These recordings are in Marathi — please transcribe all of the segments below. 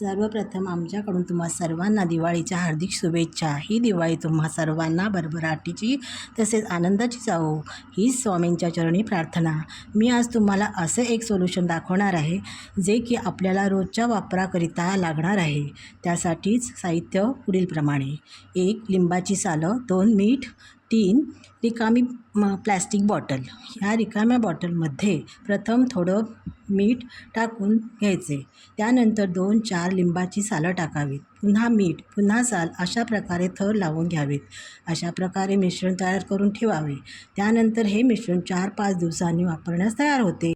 सर्वप्रथम आमच्याकडून तुम्हा सर्वांना दिवाळीच्या हार्दिक शुभेच्छा. ही दिवाळी तुम्हा सर्वांना भरभराटीची तसेच आनंदाची जावो. ही स्वामींच्या चरणी प्रार्थना. मी आज तुम्हाला असं एक सोल्युशन दाखवणार आहे जे की आपल्याला रोजच्या वापराकरिता लागणार आहे. त्यासाठीच साहित्य पुढीलप्रमाणे. एक लिंबाची सालं दोन मीठ तीन रिकामी म प्लॅस्टिक बॉटल ह्या रिकाम्या बॉटलमध्ये प्रथम थोडं मीठ टाकून घ्यायचे. त्यानंतर दोन चार लिंबाची सालं टाकावीत. पुन्हा मीठ पुन्हा साल अशा प्रकारे थर लावून घ्यावेत. अशा प्रकारे मिश्रण तयार करून ठेवावे. त्यानंतर हे मिश्रण चार पाच दिवसांनी वापरण्यास तयार होते.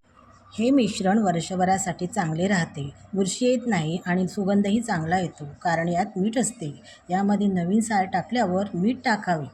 हे मिश्रण वर्षभरासाठी चांगले राहते. बुरशी येत नाही आणि सुगंधही चांगला येतो कारण यात मीठ असते. यामध्ये नवीन साल टाकल्यावर मीठ टाकावे.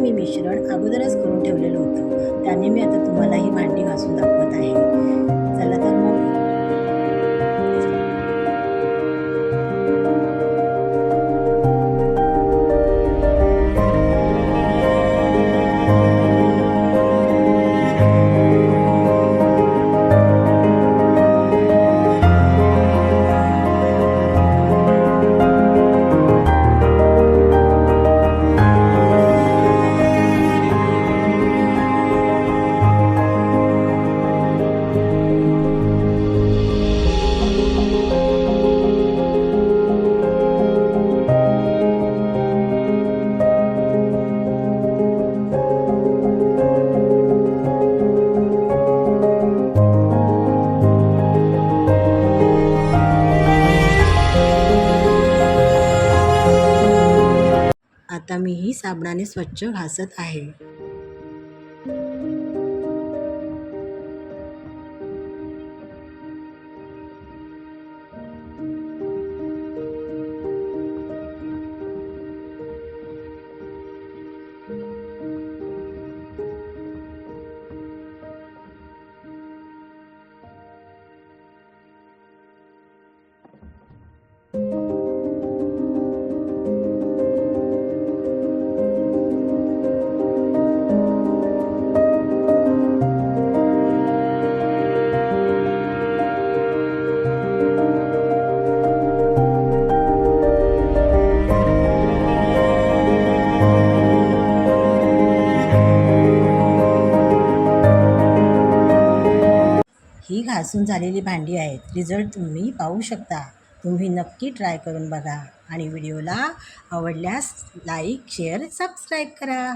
मी मिश्रण अगोदरच करून ठेवलेलं होतं. त्याने मी आता तुम्हाला ही भांडी घासून दाखवत आहे. आता मी ही साबणाने स्वच्छ घासत आहे. घासून झालेली भांडी आहेत. रिझल्ट तुम्ही पाहू शकता. तुम्ही नक्की ट्राय करून बघा. आणि व्हिडिओला आवडल्यास लाईक शेअर सबस्क्राईब करा.